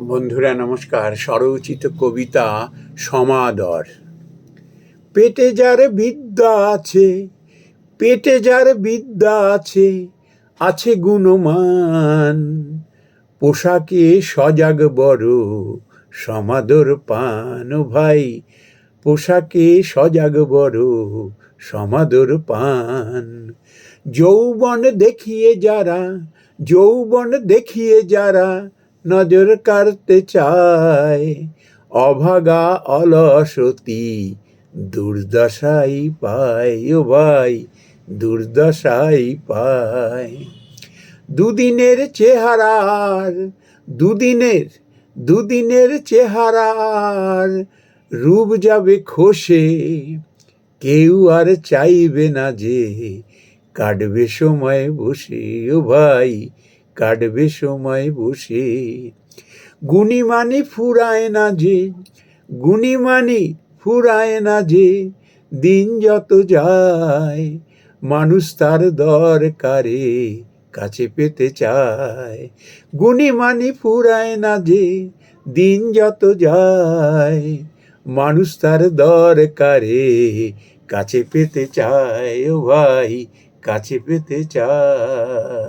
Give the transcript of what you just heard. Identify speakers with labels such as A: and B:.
A: বন্ধুরা, নমস্কার। স্বরচিত কবিতা সমাদর। পেটে যার বিদ্যা আছে, পেটে যার বিদ্যা আছে আছে গুণমান। পোশাকে সজাগ বড় সমাদর পান ভাই। পোশাকে সজাগ বড় সমাদর পান। যৌবন দেখিয়ে যারা, যৌবন দেখিয়ে যারা নজর কাড়তে চায় অভাগা অলসতি, দুর্দশাই পায় ও ভাই, দুর্দশাই পায়। দুদিনের চেহারার, দুদিনের দুদিনের চেহারার রূপ যাবে খসে, কেউ আর চাইবে না যে কাটবে সময় বসে ও ভাই কাটবে সময় বসে। গুণিমানি ফুরায় না যে গুণিমানি ফুরায় না যে, দিন যত যায়, মানুষ তার দরকারে কাছে পেতে চায়। গুণিমানি ফুরায় না যে, দিন যত যায়, মানুষ তার দরকারে কাছে পেতে চায়। ও ভাই, কাছে পেতে চায়।